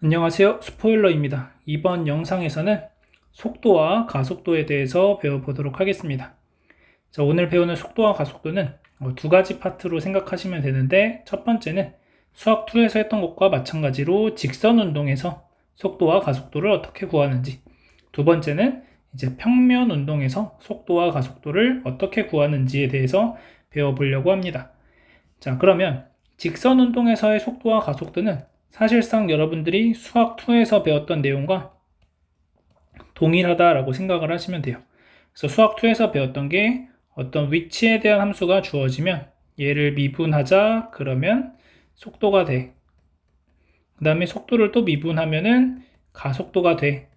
안녕하세요. 스포일러입니다. 이번 영상에서는 속도와 가속도에 대해서 배워보도록 하겠습니다. 자, 오늘 배우는 속도와 가속도는 어, 두 가지 파트로 생각하시면 되는데 첫 번째는 수학 2에서 했던 것과 마찬가지로 직선 운동에서 속도와 가속도를 어떻게 구하는지 두 번째는 이제 평면 운동에서 속도와 가속도를 어떻게 구하는지에 대해서 배워보려고 합니다. 자, 그러면 직선 운동에서의 속도와 가속도는 사실상 여러분들이 수학 2에서 배웠던 내용과 동일하다라고 생각을 하시면 돼요. 그래서 수학 2에서 배웠던 게 어떤 위치에 대한 함수가 주어지면 얘를 미분하자 그러면 속도가 돼. 그 다음에 속도를 또 미분하면은 가속도가 돼.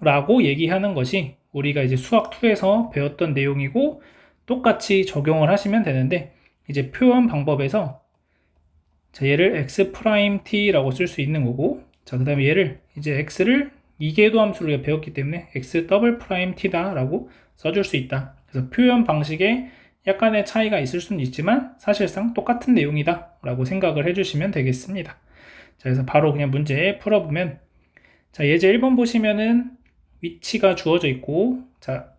라고 얘기하는 것이 우리가 이제 수학 2에서 배웠던 내용이고 똑같이 적용을 하시면 되는데 이제 표현 방법에서 자, 얘를 x 프라임 t라고 쓸 수 있는 거고 자, 그 다음에 얘를 이제 x를 이계도 함수를 배웠기 때문에 x 더블 프라임 t다라고 써줄 수 있다. 그래서 표현 방식에 약간의 차이가 있을 수는 있지만 사실상 똑같은 내용이다 라고 생각을 해주시면 되겠습니다. 자, 그래서 바로 그냥 문제 풀어보면 자, 예제 1번 보시면은 위치가 주어져 있고 자,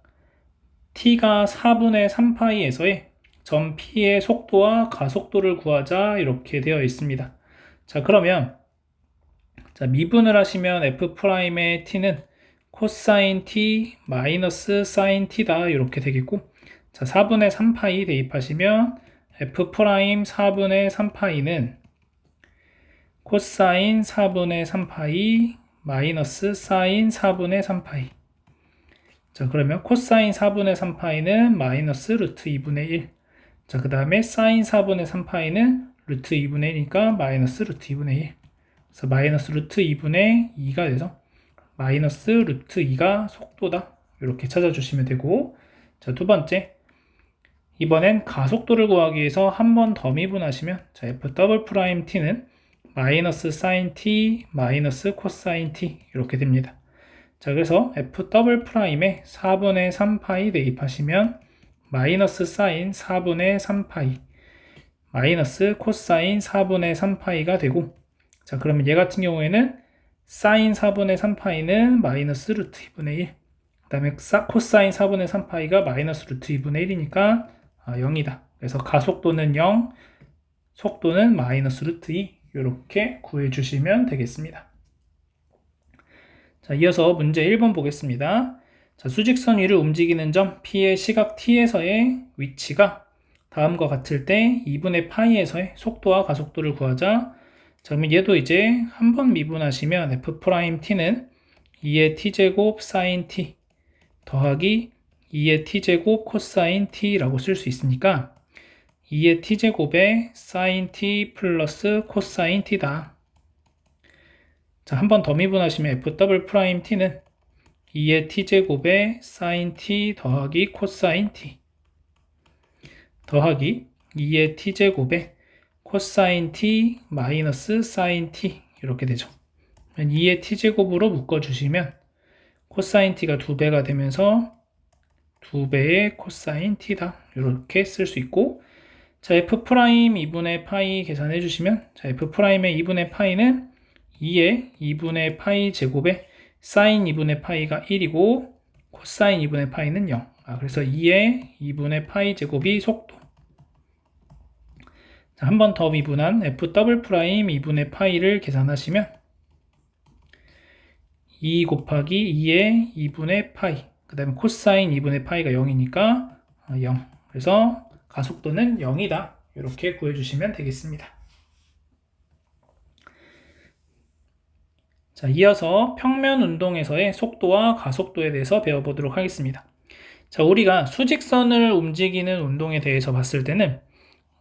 t가 4분의 3파이에서의 점 P의 속도와 가속도를 구하자 이렇게 되어 있습니다. 자 그러면 자 미분을 하시면 F'의 T는 코사인 T 마이너스 사인 T다 이렇게 되겠고 자 4분의 3파이 대입하시면 F' 4분의 3파이는 코사인 4분의 3파이 마이너스 사인 4분의 3파이 자 그러면 코사인 4분의 3파이는 마이너스 루트 2분의 1 자, 그 다음에 사인 4분의 3파이는 루트 2분의 1이니까 마이너스 루트 2분의 1. 그래서 마이너스 루트 2분의 2가 돼서 마이너스 루트 2가 속도다. 이렇게 찾아주시면 되고 자, 두 번째 이번엔 가속도를 구하기 위해서 한 번 더 미분하시면 자, f 더블 프라임 t는 마이너스 사인 t 마이너스 코사인 t 이렇게 됩니다. 자, 그래서 f 더블 프라임에 4분의 3파이 대입하시면 마이너스 사인 4분의 3파이. 마이너스 코사인 4분의 3파이가 되고 자 그러면 얘 같은 경우에는 사인 4분의 3파이는 마이너스 루트 2분의 1 그 다음에 코사인 4분의 3파이가 마이너스 루트 2분의 1이니까 아, 0이다. 그래서 가속도는 0 속도는 마이너스 루트 2 이렇게 구해주시면 되겠습니다. 자 이어서 문제 1번 보겠습니다 자, 수직선 위를 움직이는 점 P의 시각 T에서의 위치가 다음과 같을 때 2분의 파이에서의 속도와 가속도를 구하자. 자, 그러면 얘도 이제 한 번 미분하시면 F'T는 2의 T제곱 사인 T 더하기 2의 T제곱 코사인 T라고 쓸 수 있으니까 2의 T제곱에 사인 T 플러스 코사인 T다. 자, 한 번 더 미분하시면 F'T는 2의 t제곱에 sin t 더하기 코사인 t 더하기 2의 t제곱에 코사인 t 마이너스 사인 t 이렇게 되죠. 2의 t제곱으로 묶어주시면 코사인 t가 2배가 되면서 2배의 코사인 t다 이렇게 쓸 수 있고 자 f 2분의 파이 계산해 주시면 자 f 의 2분의 파이는 2의 2분의 파이 제곱에 사인 2분의 파이가 1이고 코사인 2분의 파이는 0. 아, 그래서 2의 2분의 파이 제곱이 속도. 한 번 더 미분한 f 더블 프라임 2분의 파이를 계산하시면 2 곱하기 2의 2분의 파이 그 다음에 코사인 2분의 파이가 0이니까 0 그래서 가속도는 0이다 이렇게 구해주시면 되겠습니다 자, 이어서 평면 운동에서의 속도와 가속도에 대해서 배워보도록 하겠습니다. 자, 우리가 수직선을 움직이는 운동에 대해서 봤을 때는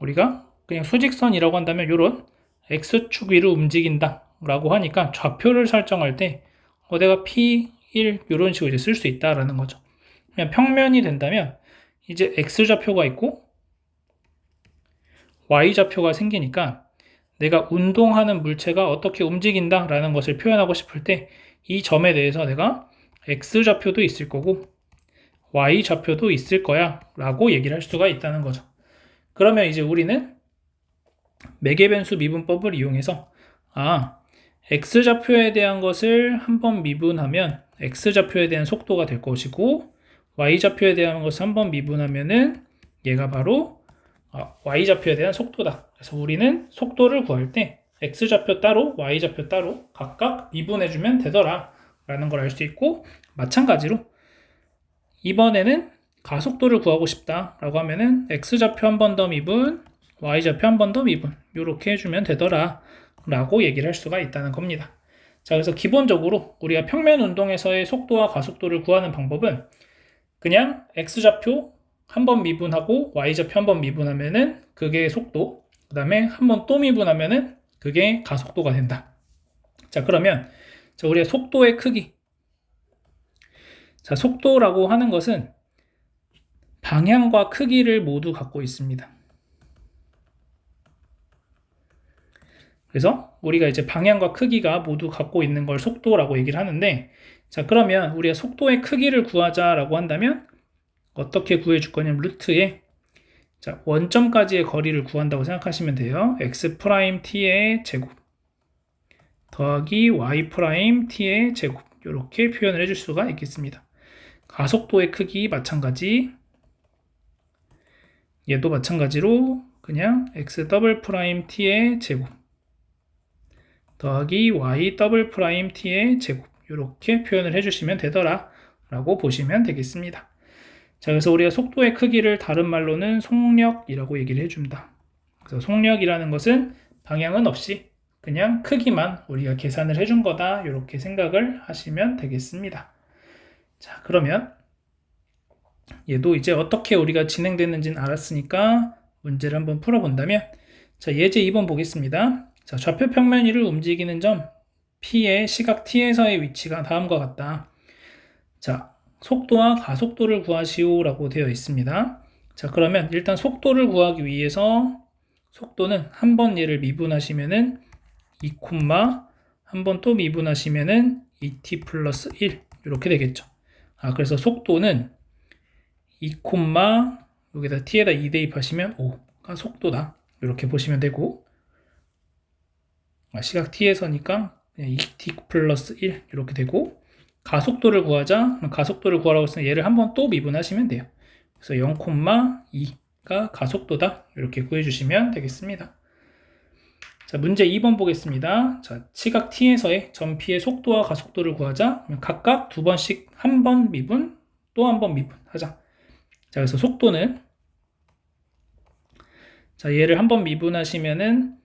우리가 그냥 수직선이라고 한다면 이런 x축 위로 움직인다 라고 하니까 좌표를 설정할 때 어, 내가 p1 이런 식으로 이제 쓸 수 있다라는 거죠. 그냥 평면이 된다면 이제 x좌표가 있고 y좌표가 생기니까 내가 운동하는 물체가 어떻게 움직인다 라는 것을 표현하고 싶을 때 이 점에 대해서 내가 x좌표도 있을 거고 y좌표도 있을 거야 라고 얘기를 할 수가 있다는 거죠. 그러면 이제 우리는 매개변수 미분법을 이용해서 아 x좌표에 대한 것을 한번 미분하면 x좌표에 대한 속도가 될 것이고 y좌표에 대한 것을 한번 미분하면은 얘가 바로 아, y좌표에 대한 속도다. 그래서 우리는 속도를 구할 때 x좌표 따로 y좌표 따로 각각 미분해주면 되더라 라는 걸 알 수 있고 마찬가지로 이번에는 가속도를 구하고 싶다 라고 하면은 x좌표 한 번 더 미분 y좌표 한 번 더 미분 이렇게 해주면 되더라 라고 얘기를 할 수가 있다는 겁니다 자 그래서 기본적으로 우리가 평면 운동에서의 속도와 가속도를 구하는 방법은 그냥 x좌표 한 번 미분하고 y좌표 한 번 미분하면은 그게 속도 그 다음에 한 번 또 미분하면은 그게 가속도가 된다 자 그러면 자 우리의 속도의 크기 자 속도라고 하는 것은 방향과 크기를 모두 갖고 있습니다. 그래서 우리가 이제 방향과 크기가 모두 갖고 있는 걸 속도라고 얘기를 하는데 자 그러면 우리가 속도의 크기를 구하자라고 한다면 어떻게 구해줄 거냐면 루트에 자 원점까지의 거리를 구한다고 생각하시면 돼요. x 프라임 t의 제곱 더하기 y 프라임 t의 제곱 이렇게 표현을 해줄 수가 있겠습니다. 가속도의 크기 마찬가지 얘도 마찬가지로 그냥 x 더블 프라임 t의 제곱 더하기 y 더블 프라임 t의 제곱 이렇게 표현을 해주시면 되더라 라고 보시면 되겠습니다. 자 그래서 우리가 속도의 크기를 다른 말로는 속력이라고 얘기를 해줍니다. 그래서 속력이라는 것은 방향은 없이 그냥 크기만 우리가 계산을 해준 거다 이렇게 생각을 하시면 되겠습니다. 자 그러면 얘도 이제 어떻게 우리가 진행됐는지는 알았으니까 문제를 한번 풀어본다면 자 예제 2번 보겠습니다. 자 좌표 평면 위를 움직이는 점 P의 시각 T에서의 위치가 다음과 같다. 자 속도와 가속도를 구하시오 라고 되어 있습니다. 자 그러면 일단 속도를 구하기 위해서 속도는 한 번 얘를 미분하시면은 2, 한 번 또 미분하시면은 2t 플러스 1 이렇게 되겠죠. 아 그래서 속도는 2, 여기다 t에다 2 대입하시면 5가 속도다. 이렇게 보시면 되고 아, 시각 t에서니까 그냥 2t 플러스 1 이렇게 되고 가속도를 구하자. 가속도를 구하라고 했으면 얘를 한번 또 미분하시면 돼요. 그래서 0,2가 가속도다. 이렇게 구해주시면 되겠습니다. 자, 문제 2번 보겠습니다. 자, 시각 t에서의 점 p의 속도와 가속도를 구하자. 각각 두 번씩 한 번 미분, 또 한 번 미분 하자. 자, 그래서 속도는 자, 얘를 한 번 미분하시면은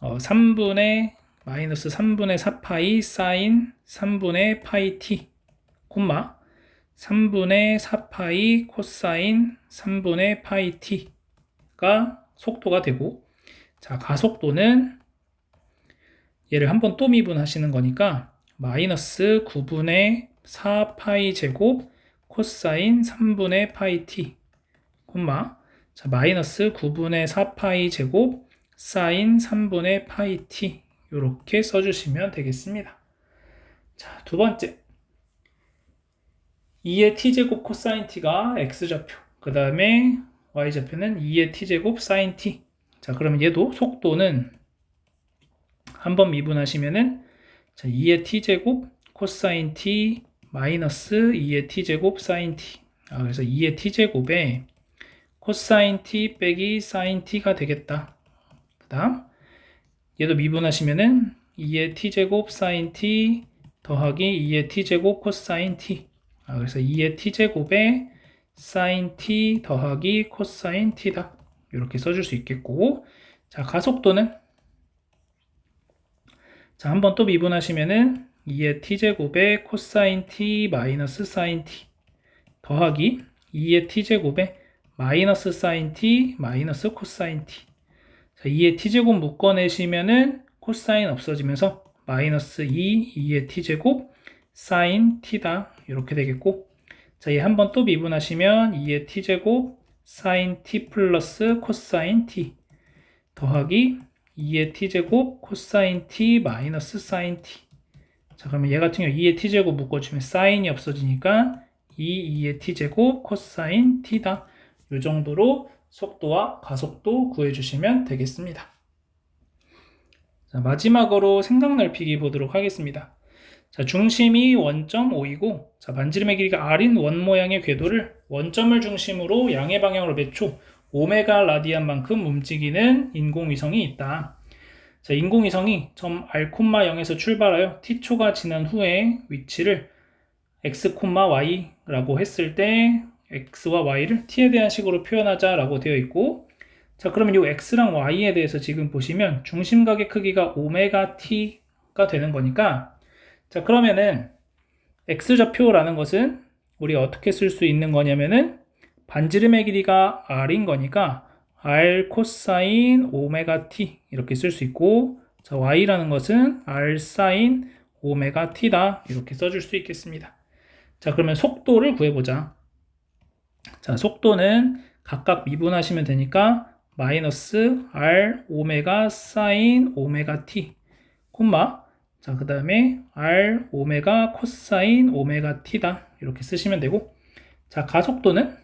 어, 3분의 마이너스 3분의 4파이 사인 3분의 파이 t 콤마 3분의 4파이 코사인 3분의 파이 t가 속도가 되고 자 가속도는 얘를 한번 또 미분하시는 거니까 마이너스 9분의 4파이 제곱 코사인 3분의 파이 t 콤마 자 마이너스 9분의 4파이 제곱 사인 3분의 파이 t 이렇게 써주시면 되겠습니다. 자, 두 번째. 2의 t제곱 코사인 t가 x좌표 그 다음에 y좌표는 2의 t제곱 사인 t. 자 그러면 얘도 속도는 한번 미분하시면은 자, 2의 t제곱 코사인 t 마이너스 2의 t제곱 사인 t. 아, 그래서 2의 t제곱에 코사인 t 빼기 사인 t가 되겠다. 그 다음 얘도 미분하시면은 2의 t제곱 사인 t 더하기 2의 t제곱 코사인 t. 아, 그래서 2의 t제곱에 사인 t 더하기 코사인 t다. 이렇게 써줄 수 있겠고. 자 가속도는? 자 한번 또 미분하시면은 2의 t제곱에 코사인 t 마이너스 사인 t 더하기 2의 t제곱에 마이너스 사인 t 마이너스 코사인 t 자, 2의 t제곱 묶어내시면은 코사인 없어지면서 마이너스 2, 2의 t제곱 사인 t다. 이렇게 되겠고. 자, 얘 한번 또 미분하시면 2의 t제곱 사인 t 플러스 코사인 t 더하기 2의 t제곱 코사인 t 마이너스 사인 t. 자 그러면 얘 같은 경우 2의 t제곱 묶어주면 사인이 없어지니까 2, 2의 t제곱 코사인 t다. 이 정도로 속도와 가속도 구해주시면 되겠습니다 자, 마지막으로 생각 넓히기 보도록 하겠습니다. 자, 중심이 원점 5이고, 자, 반지름의 길이가 r인 원 모양의 궤도를 원점을 중심으로 양의 방향으로 몇 초, 오메가 라디안만큼 움직이는 인공위성이 있다. 자, 인공위성이 점 r, 0에서 출발하여 t초가 지난 후에 위치를 x, y라고 했을 때 x와 y를 t에 대한 식으로 표현하자라고 되어 있고 자 그러면 이 x랑 y에 대해서 지금 보시면 중심각의 크기가 오메가 t가 되는 거니까 자 그러면은 x좌표라는 것은 우리 어떻게 쓸 수 있는 거냐면은 반지름의 길이가 r인 거니까 r 코사인 오메가 t 이렇게 쓸 수 있고 자 y라는 것은 r 사인 오메가 t다 이렇게 써줄 수 있겠습니다. 자 그러면 속도를 구해보자. 자 속도는 각각 미분하시면 되니까 마이너스 r 오메가 사인 오메가 t 콤마. 자 그 다음에 r 오메가 코사인 오메가 t다. 이렇게 쓰시면 되고. 자 가속도는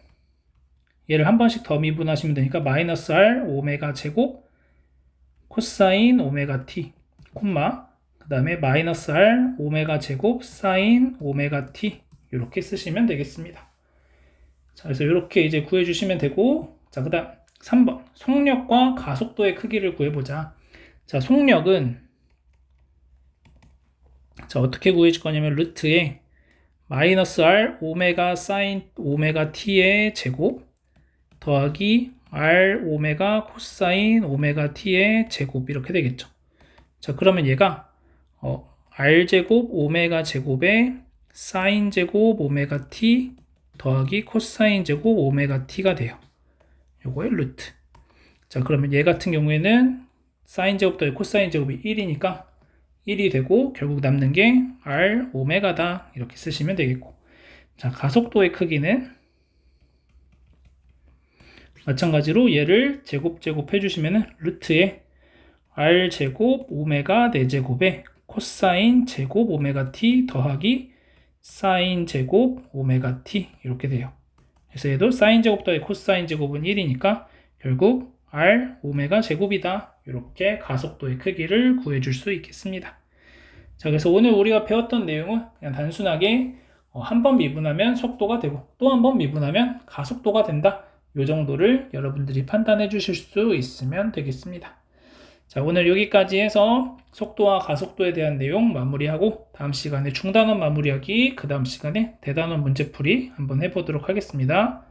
얘를 한 번씩 더 미분하시면 되니까 마이너스 r 오메가 제곱 코사인 오메가 t 콤마. 그 다음에 마이너스 r 오메가 제곱 사인 오메가 t 이렇게 쓰시면 되겠습니다. 자, 그래서 이렇게 이제 구해주시면 되고, 자, 그 다음 3번. 속력과 가속도의 크기를 구해보자. 자, 속력은, 자, 어떻게 구해질 거냐면, 루트에 마이너스 r 오메가 사인 오메가 t의 제곱 더하기 r 오메가 코사인 오메가 t의 제곱 이렇게 되겠죠. 자, 그러면 얘가 어, r 제곱 오메가 제곱에 사인 제곱 오메가 t 더하기 코사인 제곱 오메가 t가 돼요. 요거의 루트. 자, 그러면 얘 같은 경우에는 사인 제곱 더하기 코사인 제곱이 1이니까 1이 되고 결국 남는 게 r 오메가다 이렇게 쓰시면 되겠고. 자, 가속도의 크기는 마찬가지로 얘를 제곱 제곱 해주시면은 루트에 r 제곱 오메가 4제곱에 코사인 제곱 오메가 t 더하기 사인 제곱 오메가 t 이렇게 돼요. 그래서 얘도 사인 제곱 더하기 코사인 제곱은 1이니까 결국 r 오메가 제곱이다. 이렇게 가속도의 크기를 구해줄 수 있겠습니다. 자, 그래서 오늘 우리가 배웠던 내용은 그냥 단순하게 어, 한번 미분하면 속도가 되고 또 한 번 미분하면 가속도가 된다. 이 정도를 여러분들이 판단해 주실 수 있으면 되겠습니다. 자, 오늘 여기까지 해서 속도와 가속도에 대한 내용 마무리하고 다음 시간에 중단원 마무리하기, 그 다음 시간에 대단원 문제풀이 한번 해보도록 하겠습니다.